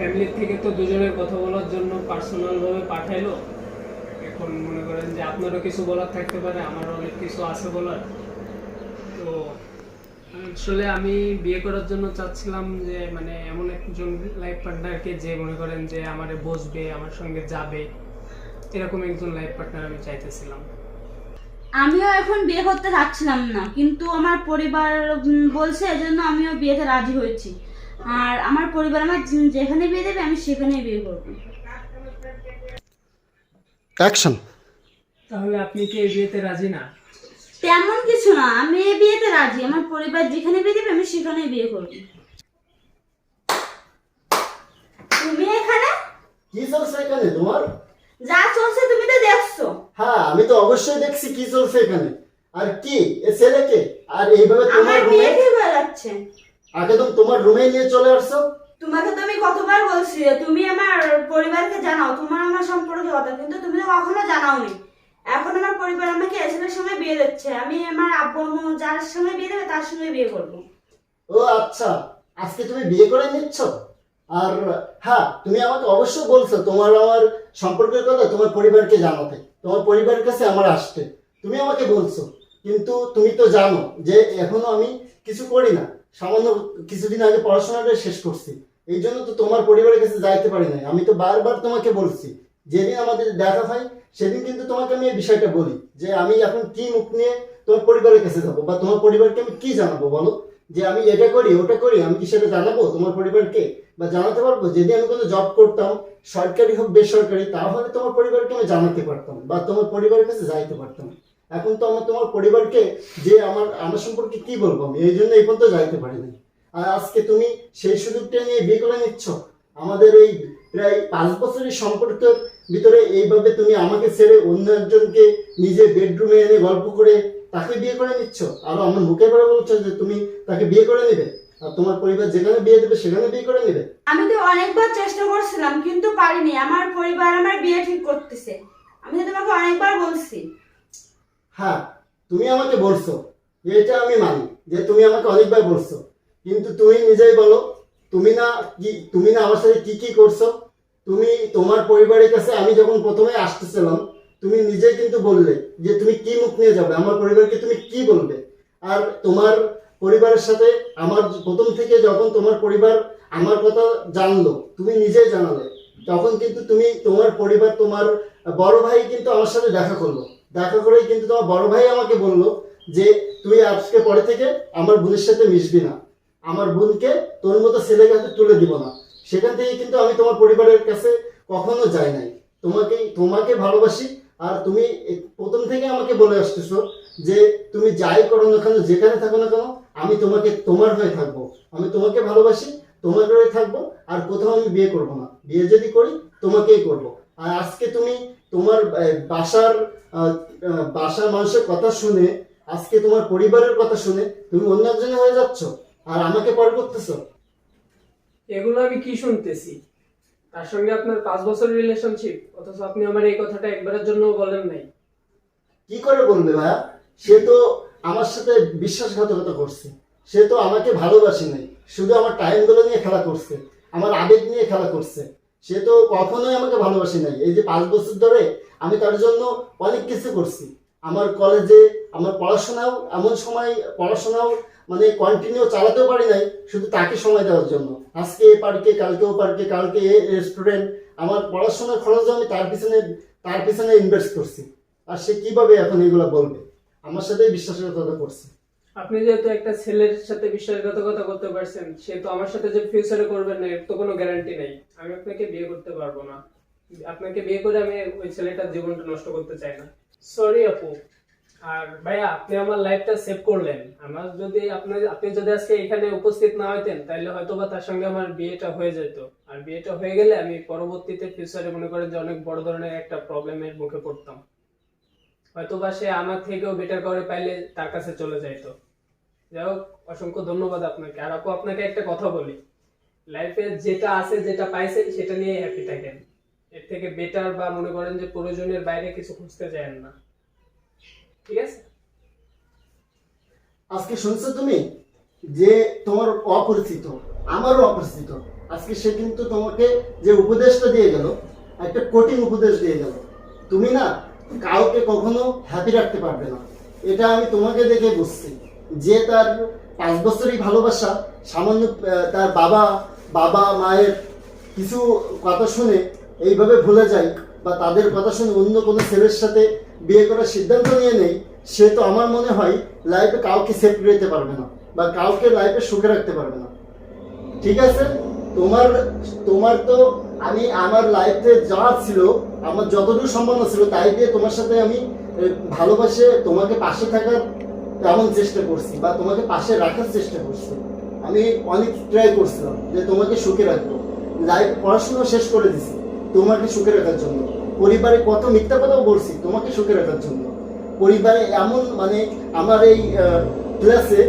ফ্যামিলির থেকে তো দুজনের কথা বলার জন্য পার্সোনাল ভাবে পাঠাইলো। এখন মনে করেন যে আপনারও কিছু বলার থাকতে পারে, আমারও অনেক কিছু আছে বলার। তো আসলে আমি বিয়ে করার জন্য চাচ্ছিলাম যে মানে এমন একজন লাইফ পার্টনারকে যে মনে করেন যে আমারে বসবে, আমার সঙ্গে যাবে, এরকম একজন লাইফ পার্টনার আমি চাইতেছিলাম। আমিও এখন বিয়ে করতে চাচ্ছিলাম না, কিন্তু আমার পরিবার বলছে এজন্য আমিও বিয়েতে রাজি হয়েছি। আর আমার পরিবার আমার যেখানে বিয়ে দেবে আমি সেখানেই বিয়ে করব। অ্যাকশন তাহলে আপনি কি এই বিয়েতে রাজি না? তেমন কিছু না আমি এই বিয়েতে রাজি। আমার পরিবার যেখানে বিয়ে দেবে আমি সেখানেই বিয়ে করব। তুমি এখানে? কি চলছে এখানে তোমার? যা চলছে তুমি তো দেখছ। হ্যাঁ আমি তো অবশ্যই দেখছি কি চলছে এখানে। আর কি? এ ছেলেকে? আর এইভাবে তোমার আমার রুমে বিয়ে ঠিক হয়ে যাচ্ছে আগে তো তোমার রুমে নিয়ে চলে আসছো। তোমাকে তো আমি কতবার বলছি তুমি আমার পরিবারকে জানাও তোমার আমার সম্পর্কে কথা কিন্তু তুমি তো কখনো জানাওনি। এখন আমার পরিবার আমাকে এসবের সঙ্গে বিয়ে দিচ্ছে আমি আমার আব্বু আম্মু যার সঙ্গে বিয়ে দেবে তার সঙ্গে বিয়ে করব। ও আচ্ছা আজকে তুমি বিয়ে করে নিচ্ছ? আর হ্যাঁ তুমি আমাকে অবশ্যই বলছো তোমার আমার সম্পর্কের কথা তোমার পরিবারকে জানাতে। তোমার পরিবারের কাছে আমার আসতে। তুমি আমাকে বলছো কিন্তু তুমি তো জানো যে এখনও আমি কিছু করি না। সামান্য কিছুদিন আগে পড়াশোনাটা শেষ করছি। এই জন্য তো তোমার পরিবারের কাছে যাইতে পারি নাই। আমি তো বারবার তোমাকে বলছি, যেদিন আমাদের দেখা হয়, সেদিন কিন্তু তোমাকে আমি এই বিষয়টা বলি, যে আমি এখন কি মুখ নিয়ে তোমার পরিবারের কাছে যাব, বা তোমার পরিবারকে আমি কি জানাব বলো? যে আমি এটা করি, ওটা করি, আমি কি সেটা জানাব তোমার পরিবারকে? বা জানাতে পারব? যদি আমি কোনো জব করতাম, সরকারি হোক, বেসরকারি, তাহলে তোমার পরিবারকে আমি জানাতে পারতাম, বা তোমার পরিবারের কাছে যাইতে পারতাম। এখন তো আমার তোমার পরিবারকে যে আমার আমার সম্পর্কে কি বলব আমি? এই জন্য এই পর্যন্ত যাইতে পারিনি। আর আজকে তুমি সেই সুযোগটা নিয়ে বিয়ে করে নিচ্ছ? আমাদের এই প্রায় পাঁচ বছরের সম্পর্কের ভিতরে এইভাবে তুমি আমাকে ছেড়ে অন্য একজনকে নিজে বেডরুমে এনে গল্প করে তাকে বিয়ে করে নিচ্ছ? আর আমার মুখে করে বলছো যে তুমি তাকে বিয়ে করে নেবে। আর তোমার পরিবার যেখানে বিয়ে দেবে সেখানে বিয়ে করে নেবে। আমি তো অনেকবার চেষ্টা করছিলাম কিন্তু পারিনি। আমার পরিবার আমার বিয়ে ঠিক করতেছে। আমি তো তোমাকে অনেকবার বলছি। হ্যাঁ তুমি আমাকে বলছো, এটা আমি মানি যে তুমি আমাকে অনেকবার বলছো। কিন্তু তুমি নিজেই বলো, তুমি না কি, তুমি না আমার সাথে কি কি করছ? তুমি তোমার পরিবারের কাছে আমি যখন প্রথমে আসতেছিলাম, তুমি নিজেই কিন্তু বললে যে তুমি কি মুখ নিয়ে যাবে, আমার পরিবারকে তুমি কি বলবে? আর তোমার পরিবারের সাথে আমার প্রথম থেকে যখন তোমার পরিবার আমার কথা জানলো, তুমি নিজেই জানালে। তখন কিন্তু তুমি তোমার পরিবার, তোমার বড় ভাই কিন্তু আমার সাথে দেখা করল। দেখা করেই কিন্তু তোমার বড় ভাই আমাকে বলল যে, তুই আজকে পরে থেকে আমার বোনের সাথে মিশবি না। আমার বোনকে তোর মতো ছেলেকে কাছে তুলে দিব না। সেখান থেকে কিন্তু আমি তোমার পরিবারের কাছে কখনো যাই নাই। তোমাকে তোমাকে ভালোবাসি। আর তুমি প্রথম থেকে আমাকে বলে আসতেছো যে, তুমি যাই করো না কেন, যেখানে থাকো না কেন, আমি তোমাকে, তোমার হয়ে থাকব। আমি তোমাকে ভালোবাসি, তোমার হয়ে থাকব। আর কোথাও আমি বিয়ে করব না। বিয়ে যদি করি, তোমাকেই করব। আর আজকে তুমি তোমার বাসার বাসার মানুষের কথা শুনে আজকে তোমার পরিবারের কথা শুনে তুমি অন্য একজনে হয়ে যাচ্ছ আর আমাকে পর করতেছো। এগুলো আমি কি শুনতেছি? তার সঙ্গে আপনার পাঁচ বছরের রিলেশনশিপ অথচ আপনি আমার এই কথাটা একবারের জন্য বলেন নাই। কি করে বলবে ভাইয়া? সে তো আমার সাথে বিশ্বাসঘাতকতা করছে। সে তো আমাকে ভালোবাসে নাই। শুধু আমার টাইমগুলো নিয়ে খেলা করছে আমার আবেগ নিয়ে খেলা করছে। সে তো কখনোই আমাকে ভালোবাসে নাই। এই যে পাঁচ বছর ধরে আমি তার জন্য অনেক কিছু করছি। আমার কলেজে আমার পড়াশোনাও এমন সময় পড়াশোনাও মানে কন্টিনিউ চালাতেও পারি নাই, শুধু তাকে সময় দেওয়ার জন্য। আজকে এ পার্কে, কালকে ও পার্কে, কালকে এ রেস্টুরেন্ট আমার পড়াশোনার খরচও আমি তার পিছনে তার পিছনে ইনভেস্ট করছি। আর সে কীভাবে এখন এগুলো বলবে? আমার সাথে বিশ্বাসঘাতকতা করছে। আপনি যেহেতু একটা ছেলের সাথে বিশ্বাসঘাতকতা করতে পারছেন, সে তো আমার সাথে যে ফিউচারে করবেন না, এর তো কোনো গ্যারান্টি নেই। আমি আপনাকে বিয়ে করতে পারব না। আপনাকে বিয়ে করে আমি ওই ছেলেটার জীবনটা নষ্ট করতে চাই না। সরি আপু। আর ভাইয়া, আপনি আমার লাইফটা সেভ করলেন। আমার যদি আপনি আপনি যদি আজকে এখানে উপস্থিত না হইতেন, তাহলে হয়তো বা তার সঙ্গে আমার বিয়েটা হয়ে যেত। আর বিয়েটা হয়ে গেলে আমি পরবর্তীতে ফিউচারে মনে করেন যে অনেক বড় ধরনের একটা প্রবলেমের মুখে পড়তাম। হয়তো বা সে আমার থেকেও বেটার করে পাইলে তার কাছে চলে যাইতো। যাই হোক, অসংখ্য ধন্যবাদ আপনাকে। আর আপু, আপনাকে একটা কথা বলি। লাইফে যেটা আছে, যেটা পাইছেন, সেটা নিয়ে হ্যাপি থাকেন। এর থেকে বেটার বা মনে করেন যে প্রয়োজনের বাইরে কিছু খুঁজতে চান না। ঠিক আছে? আজকে শুনছো তুমি? যে তোমার অপরিচিত, আমারও অপরিচিত। আজকে সে কিন্তু তোমাকে যে উপদেশটা দিয়ে গেল, একটা কঠিন উপদেশ দিয়ে গেল। তুমি না কাউকে কখনো হ্যাপি রাখতে পারবে না। এটা আমি তোমাকে দেখে বুঝছি। যে তার পাঁচ বছরই ভালোবাসা, সামান্য তার বাবা বাবা, মায়ের কিছু কথা শুনে এইভাবে ভুলে যায় বা তাদের কথা শুনে অন্য কোনো ছেলের সাথে বিয়ে করার সিদ্ধান্ত নিয়ে নেই, সে তো আমার মনে হয় লাইফে কাউকে সেফ রেখতে পারবে না বা কাউকে লাইফে সুখে রাখতে পারবে না। ঠিক আছে? তোমার তোমার তো আমি আমার লাইফে যা ছিল, আমার যতটুকু সম্ভাবনা ছিল তাই দিয়ে তোমার সাথে আমি ভালোবাসে তোমাকে পাশে থাকার এমন চেষ্টা করছি বা তোমাকে পাশে রাখার চেষ্টা করছি। আমি অনেক ট্রাই করছিলাম যে তোমাকে সুখে রাখব। লাইফ পড়াশোনা শেষ করে দিছি। তোমাকে সুখে রাখার জন্য। পরিবারে কত মিথ্যা কথাও বলছি, তোমাকে সুখে রাখার জন্য। পরিবারে এমন মানে আমার এই ক্লাসে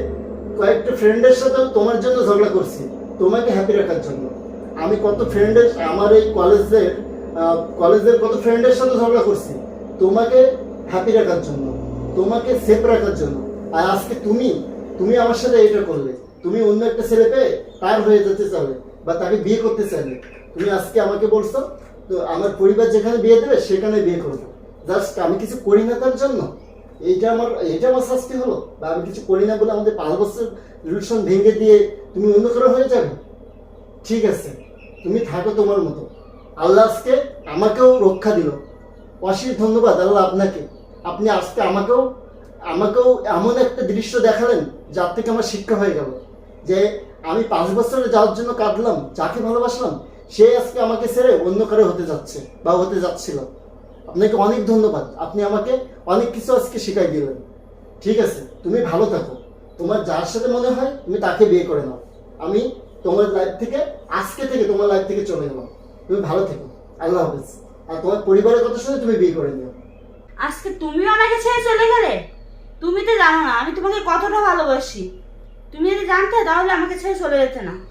কয়েকটা ফ্রেন্ডের সাথেও তোমার জন্য ঝগড়া করছি, তোমাকে হ্যাপি রাখার জন্য। আমি কত ফ্রেন্ডের আমার এই কলেজের কলেজের কত ফ্রেন্ডের সাথে ঝগড়া করছি, তোমাকে হ্যাপি রাখার জন্য, তোমাকে সেফ রাখার জন্য। আর আজকে তুমি তুমি আমার সাথে এটা করলে, তুমি অন্য একটা ছেলে পেয়ে তার হয়ে যেতে চাইলে, বা তাকে বিয়ে করতে চাইলে। তুমি আজকে আমাকে বলছো তো আমার পরিবার যেখানে বিয়ে দেবে, সেখানে বিয়ে করব। জাস্ট আমি কিছু করি না তার জন্য। এইটা আমার এইটা আমার শাস্তি হলো। বা আমি কিছু করি না বলে আমাদের পাঁচ বছর রিলেশন ভেঙে দিয়ে তুমি অন্য কারও হয়ে যাবে? ঠিক আছে। তুমি থাকো তোমার মতো। আল্লাহ আজকে আমাকেও রক্ষা দিল। অশেষ ধন্যবাদ আল্লাহ আপনাকে। আপনি আজকে আমাকেও আমাকেও এমন একটা দৃশ্য দেখালেন, যার থেকে আমার শিক্ষা হয়ে গেল। যে আমি পাঁচ বছরে যাওয়ার জন্য কাঁদলাম, যাকে ভালোবাসলাম সে আজকে আমাকে ছেড়ে অন্য কারও হতে যাচ্ছে বা হতে যাচ্ছিল। আপনাকে অনেক ধন্যবাদ। আপনি আমাকে অনেক কিছু আজকে শিখাই দিলেন। ঠিক আছে, তুমি ভালো থাকো। তোমার যার সাথে মনে হয় তুমি তাকে বিয়ে করে নাও। আমি তোমার লাইফ থেকে, আজকে থেকে তোমার লাইফ থেকে চলে গেলাম তুমি ভালো থেকো। আল্লাহ হাফেজ। আর তোমার পরিবারের কথা শুনে তুমি বিয়ে করে নিও। আজকে তুমিও আমাকে ছেড়ে চলে গেলে? তুমি তো জানো না, আমি তোমাকে কতটা ভালোবাসি। তুমি যদি জানতে, তাহলে আমাকে ছেড়ে চলে যেতে না।